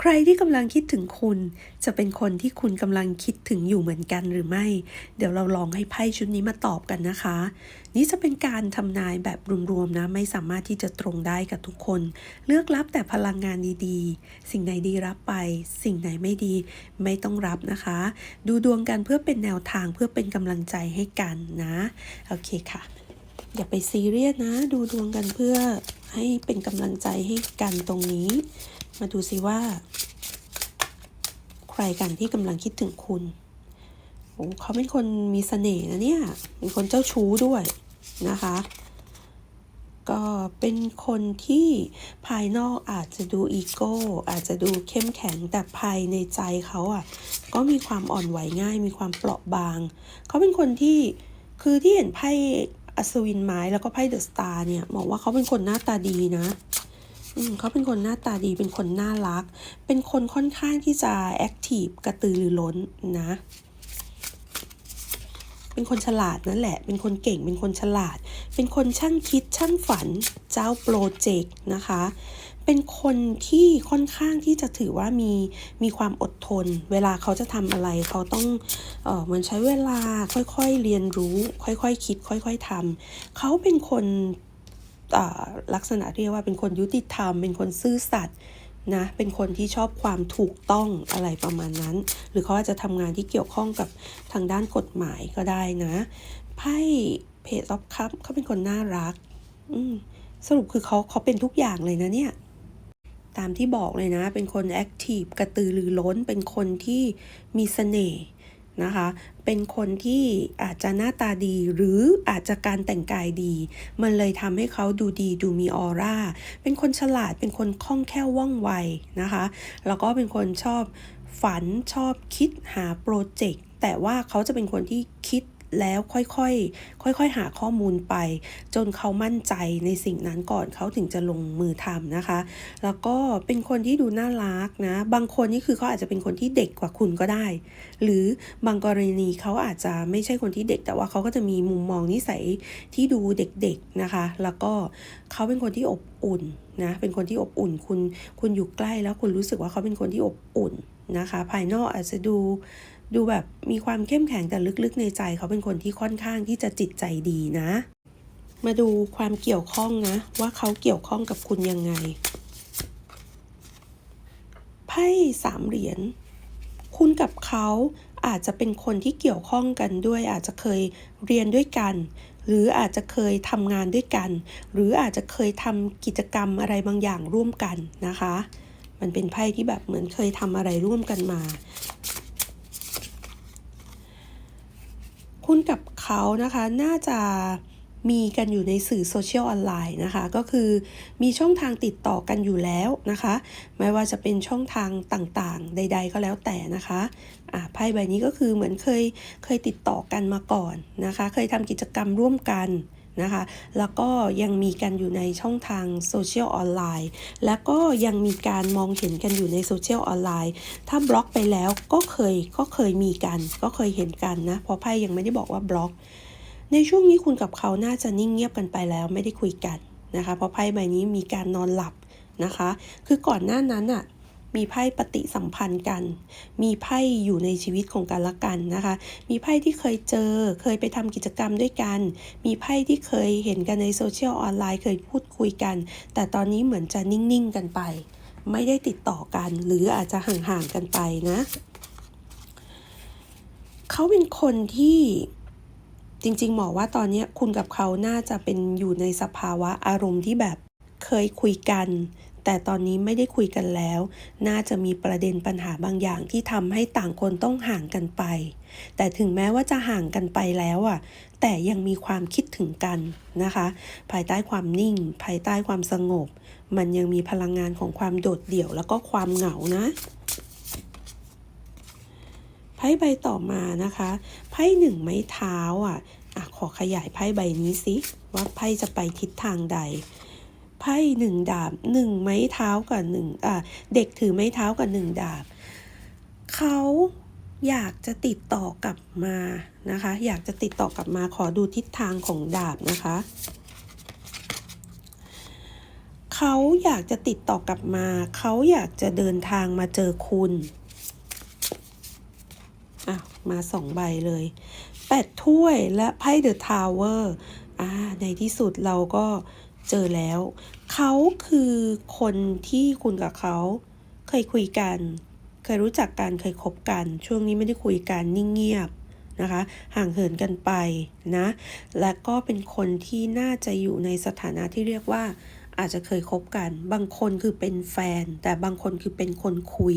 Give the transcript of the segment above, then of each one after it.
ใครที่กำลังคิดถึงคุณ จะเป็นคนที่คุณกำลังคิดถึงอยู่เหมือนกันหรือไม่ เดี๋ยวเราลองให้ไพ่ชุดนี้มาตอบกันนะคะ นี่จะเป็นการทำนายแบบรวมๆนะ ไม่สามารถที่จะตรงได้กับทุกคน เลือกรับแต่พลังงานดีๆ สิ่งไหนดีรับไป สิ่งไหนไม่ดีไม่ต้องรับนะคะ ดูดวงกันเพื่อเป็นแนวทางเพื่อเป็นกำลังใจให้กันนะ โอเคค่ะ อย่าไปซีเรียสนะ ดูดวงกันเพื่อให้เป็นกำลังใจให้กันตรงนี้ มาดูสิว่า ใครกันที่กำลังคิดถึงคุณโอ้เขาเป็นคนมีเสน่ห์นะเนี่ยเป็นคนเจ้าชู้ด้วยนะคะ ก็เป็นคนที่ภายนอกอาจจะดูอีโก้อาจจะดูเข้มแข็งแต่ภายในใจเขาอะ ก็มีความอ่อนไหวง่าย มีความเปราะบาง เขาเป็นคนที่คือที่เห็นไพ่ อัศวินไม้แล้วก็ไพ่เดอะสตาร์เนี่ยบอกว่าเขาเป็นคนหน้าตาดีนะอืมเขาเป็นคนหน้าตาดีเป็นคนน่ารัก เป็นคนค่อนข้างที่จะแอคทีฟกระตือรือร้นนะ เป็นคนฉลาดนั่นแหละ เป็นคนเก่ง เป็นคนฉลาด เป็นคนช่างคิดช่างฝัน เจ้าโปรเจกต์นะคะ เป็นคนที่ค่อนข้างที่จะถือว่ามีมีความอดทน เวลาเขาจะทำอะไร เขาต้องเออเหมือนใช้เวลาค่อยๆเรียนรู้ ค่อยๆคิด ค่อย ๆทำเขาเป็นคนลักษณะเรียกว่าเป็นคนยุติธรรม เป็นคนซื่อสัตย์นะ เป็นคนที่ชอบความถูกต้องอะไรประมาณนั้น หรือเขาอาจจะทำงานที่เกี่ยวข้องกับทางด้านกฎหมายก็ได้นะ ไพ่เพจออฟคัพเขาเป็นคนน่ารัก สรุปคือเขาเขาเป็นทุกอย่างเลยนะเนี่ย ตามที่บอกเลยนะ เป็นคนแอคทีฟกระตือรือร้น เป็นคนที่มีเสน่ห์นะคะ เป็นคนที่อาจจะหน้าตาดีหรืออาจจะการแต่งกายดี มันเลยทำให้เขาดูดีดูมีออร่า เป็นคนฉลาด เป็นคนคล่องแคล่วว่องไวนะคะ แล้วก็เป็นคนชอบฝันชอบคิดหาโปรเจกต์ แต่ว่าเขาจะเป็นคนที่คิด แล้วค่อยๆ ค่อยๆ หาข้อมูลไป จนเขามั่นใจในสิ่งนั้นก่อนเขาถึงจะลงมือทำนะคะ แล้วก็เป็นคนที่ดูน่ารักนะ บางคนนี่คือเขาอาจจะเป็นคนที่เด็กกว่าคุณก็ได้ หรือบางกรณีเขาอาจจะไม่ใช่คนที่เด็ก แต่ว่าเขาก็จะมีมุมมองนิสัยที่ดูเด็กๆนะคะ แล้วก็เขาเป็นคนที่อบอุ่นนะ เป็นคนที่อบอุ่นคุณคุณอยู่ใกล้แล้วคุณรู้สึกว่าเขาเป็นคนที่อบอุ่นนะคะ ภายนอกอาจจะดู ดูแบบมีความเข้มแข็งแต่ลึกๆในใจ เขาเป็นคนที่ค่อนข้างที่จะจิตใจดีนะ มาดูความเกี่ยวข้องนะ ว่าเขาเกี่ยวข้องกับคุณยังไงไพ่สามเหรียญคุณกับเขาอาจจะเป็นคนที่เกี่ยวข้องกันด้วย อาจจะเคยเรียนด้วยกัน หรืออาจจะเคยทำงานด้วยกัน หรืออาจจะเคยทำกิจกรรมอะไรบางอย่างร่วมกันนะคะ มันเป็นไพ่ที่แบบเหมือนเคยทำอะไรร่วมกันมา คุณกับเขานะคะน่าจะมีกันอยู่ในสื่อโซเชียลออนไลน์นะคะ ก็คือมีช่องทางติดต่อกันอยู่แล้วนะคะ ไม่ว่าจะเป็นช่องทางต่างๆ ใด ๆ ก็แล้วแต่นะคะอ่าไพ่ใบนี้ก็คือเหมือนเคยเคยติดต่อกันมาก่อนนะคะ เคยทำกิจกรรมร่วมกัน นะคะ แล้วก็ยังมีกันอยู่ในช่องทางโซเชียลออนไลน์ แล้วก็ยังมีการมองเห็นกันอยู่ในโซเชียลออนไลน์ ถ้าบล็อกไปแล้วก็เคยก็เคยมีกัน ก็เคยเห็นกันนะ เพราะไพ่ยังไม่ได้บอกว่าบล็อก ในช่วงนี้คุณกับเขาน่าจะนิ่งเงียบกันไปแล้วไม่ได้คุยกันนะคะ เพราะไพ่ใบนี้มีการนอนหลับนะคะ คือก่อนหน้านั้นอะ มีไพ่ปฏิสัมพันธ์กัน มีไพ่อยู่ในชีวิตของกันและกันนะคะ มีไพ่ที่เคยเจอ เคยไปทำกิจกรรมด้วยกัน มีไพ่ที่เคยเห็นกันในโซเชียลออนไลน์เคยพูดคุยกัน แต่ตอนนี้เหมือนจะนิ่งๆกันไป ไม่ได้ติดต่อกัน หรืออาจจะห่างๆกันไปนะเขาเป็นคนที่จริง ๆ หมอว่าตอนนี้คุณกับเขาน่าจะเป็นอยู่ในสภาวะอารมณ์ที่แบบเคยคุยกัน แต่ตอนนี้ไม่ได้คุยกันแล้ว น่าจะมีประเด็นปัญหาบางอย่างที่ทำให้ต่างคนต้องห่างกันไป แต่ถึงแม้ว่าจะห่างกันไปแล้วอะ แต่ยังมีความคิดถึงกันนะคะ ภายใต้ความนิ่ง ภายใต้ความสงบ มันยังมีพลังงานของความโดดเดี่ยวแล้วก็ความเหงานะไพ่ใบต่อมานะคะไพ่หนึ่งไม้เท้าอะอะขอขยายไพ่ใบนี้สิว่าไพ่จะไปทิศทางใด ไพ่หนึ่งดาบหนึ่งไม้เท้ากับหนึ่งอะเด็กถือไม้เท้ากับหนึ่งดาบเขาอยากจะติดต่อกลับมานะคะ อยากจะติดต่อกลับมาขอดูทิศทางของดาบนะคะเขาอยากจะติดต่อกลับมา เขาอยากจะเดินทางมาเจอคุณอะมาสองใบเลยแปดถ้วยและไพ่เดอะทาวเวอร์อ่าในที่สุดเราก็ เจอแล้ว เขาคือคนที่คุณกับเขา เคยคุยกัน เคยรู้จักกันเคยคบกัน ช่วงนี้ไม่ได้คุยกันนิ่งเงียบนะคะ ห่างเหินกันไปนะ และก็เป็นคนที่น่าจะอยู่ในสถานะที่เรียกว่าอาจจะเคยคบกัน บางคนคือเป็นแฟน แต่บางคนคือเป็นคนคุย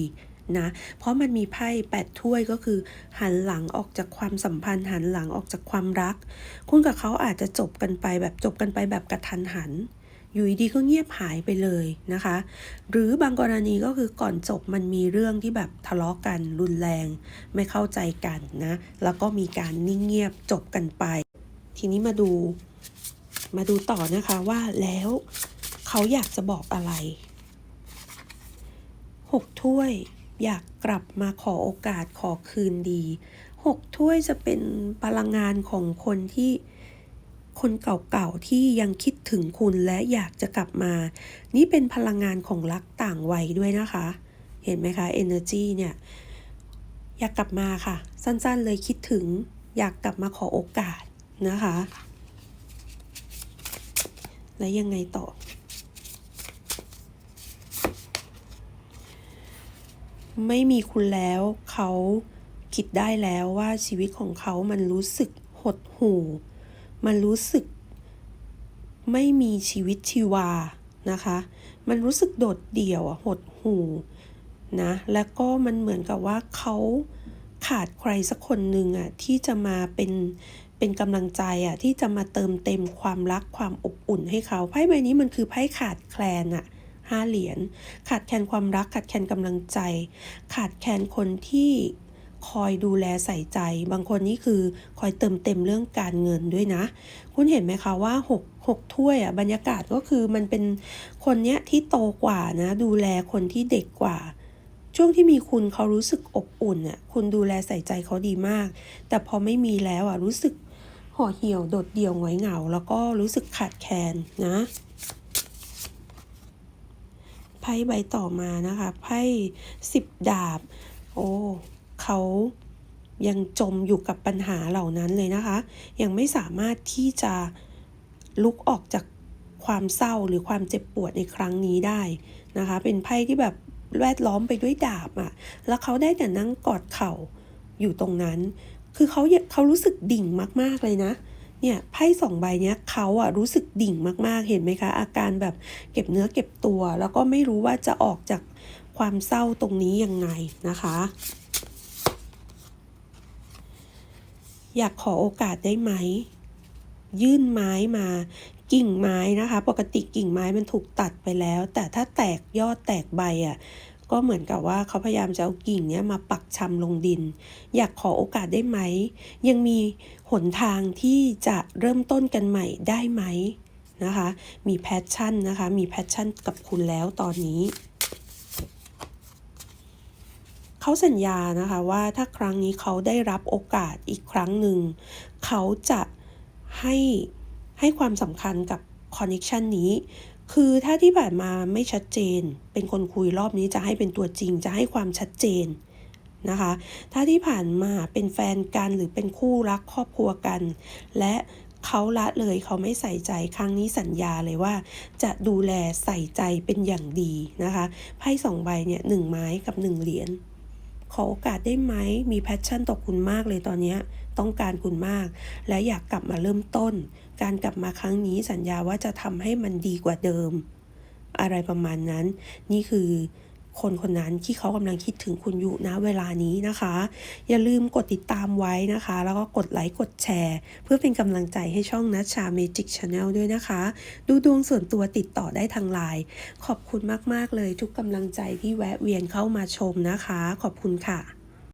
นะ เพราะมันมีไพ่แปดถ้วยก็คือ หันหลังออกจากความสัมพันธ์ หันหลังออกจากความรัก คุณกับเขาอาจจะจบกันไปแบบจบกันไปแบบกระทันหัน อยู่ดีก็เงียบหายไปเลยนะคะ หรือบางกรณีก็คือก่อนจบมันมีเรื่องที่แบบทะเลาะกัน รุนแรง ไม่เข้าใจกันนะ แล้วก็มีการนิ่งเงียบจบกันไป ทีนี้มาดูมาดูต่อนะคะว่าแล้วเขาอยากจะบอกอะไรหกถ้วย อยากกลับมาขอโอกาสขอคืนดีหกถ้วยจะเป็นพลังงานของคนที่คนเก่าๆที่ยังคิดถึงคุณและอยากจะกลับมา นี่เป็นพลังงานของรักต่างวัยด้วยนะคะ เห็นไหมคะ energy เนี่ย อยากกลับมาค่ะ สั้นๆเลยคิดถึงอยากกลับมาขอโอกาสนะคะ และยังไงต่อ ไม่มีคุณแล้ว เขาคิดได้แล้วว่าชีวิตของเขามันรู้สึกหดหู่ มันรู้สึกไม่มีชีวิตชีวานะคะ มันรู้สึกโดดเดี่ยวหดหู่นะ แล้วก็มันเหมือนกับว่าเขาขาดใครสักคนหนึ่งอะที่จะมาเป็นเป็นกำลังใจอะที่จะมาเติมเต็มความรักความอบอุ่นให้เขาไพ่ใบนี้มันคือไพ่ขาดแคลนอะ ห้าเหรียญ ขาดแคลนความรัก ขาดแคลนกำลังใจ ขาดแคลนคนที่คอยดูแลใส่ใจ บางคนนี่คือคอยเติมเต็มเรื่องการเงินด้วยนะ คุณเห็นไหมคะว่าหกหกถ้วยอะบรรยากาศก็คือมันเป็นคนเนี้ยที่โตกว่านะ ดูแลคนที่เด็กกว่า ช่วงที่มีคุณเขารู้สึกอบอุ่นอะคุณดูแลใส่ใจเขาดีมาก แต่พอไม่มีแล้วอะรู้สึกห่อเหี่ยวโดดเดี่ยวหงอยเหงา แล้วก็รู้สึกขาดแคลนนะ พ่ใบต่อมานะคะไพ่สิบดาบ โอ้เขายังจมอยู่กับปัญหาเหล่านั้นเลยนะคะ ยังไม่สามารถที่จะลุกออกจากความเศร้าหรือความเจ็บปวดในครั้งนี้ได้นะคะ เป็นไพ่ที่แบบแวดล้อมไปด้วยดาบอะ่ะ แล้วเขาได้แต่นั่งกอดเข่าอยู่ตรงนั้น คือเขาเขารู้สึกดิ่งมากๆเลยนะเเนี่ยไพ่สองใบเนี้ยเขาอะรู้สึกดิ่งมากๆเห็นไหมคะ อาการแบบเก็บเนื้อเก็บตัว แล้วก็ไม่รู้ว่าจะออกจากความเศร้าตรงนี้ยังไงนะคะ อยากขอโอกาสได้ไหม ยื่นไม้มากิ่งไม้นะคะ ปกติกิ่งไม้มันถูกตัดไปแล้ว แต่ถ้าแตกยอดแตกใบอะ่ะ ก็เหมือนกับว่าเขาพยายามจะเอากิ่งเนี้ยมาปักชำลงดิน อยากขอโอกาสได้ไหม ยังมีหนทางที่จะเริ่มต้นกันใหม่ได้ไหมนะคะ มีแพชชั่นนะคะ มีแพชชั่นกับคุณแล้วตอนนี้ เขาสัญญานะคะว่าถ้าครั้งนี้เขาได้รับโอกาสอีกครั้งหนึ่ง เขาจะให้ให้ความสำคัญกับคอนเน c ชันนี้ คือถ้าที่ผ่านมาไม่ชัดเจน เป็นคนคุยรอบนี้จะให้เป็นตัวจริง จะให้ความชัดเจนนะคะ ถ้าที่ผ่านมาเป็นแฟนกันหรือเป็นคู่รักครอบครัวกัน และเขาละเลยเขาไม่ใส่ใจครั้งนี้สัญญาเลยว่า จะดูแลใส่ใจเป็นอย่างดีนะคะไพ่สองใบเนี่ยหนึ่งไม้กับหนึ่งเหรียญขอโอกาสได้ไหมมีแพชชั่นต่อคุณมากเลยตอนนี้ต้องการคุณมาก และอยากกลับมาเริ่มต้น การกลับมาครั้งนี้สัญญาว่าจะทำให้มันดีกว่าเดิม อะไรประมาณนั้น นี่คือคนคนนั้นที่เขากำลังคิดถึงคุณอยู่นะเวลานี้นะคะ อย่าลืมกดติดตามไว้นะคะ แล้วก็กดไลค์กดแชร์ เพื่อเป็นกำลังใจให้ช่องนัชชาเมจิกชาแนลด้วยนะคะ ดูดวงส่วนตัวติดต่อได้ทางไลน์ขอบคุณมาก ๆ เลยทุกกำลังใจที่แวะเวียนเข้ามาชมนะคะ ขอบคุณค่ะ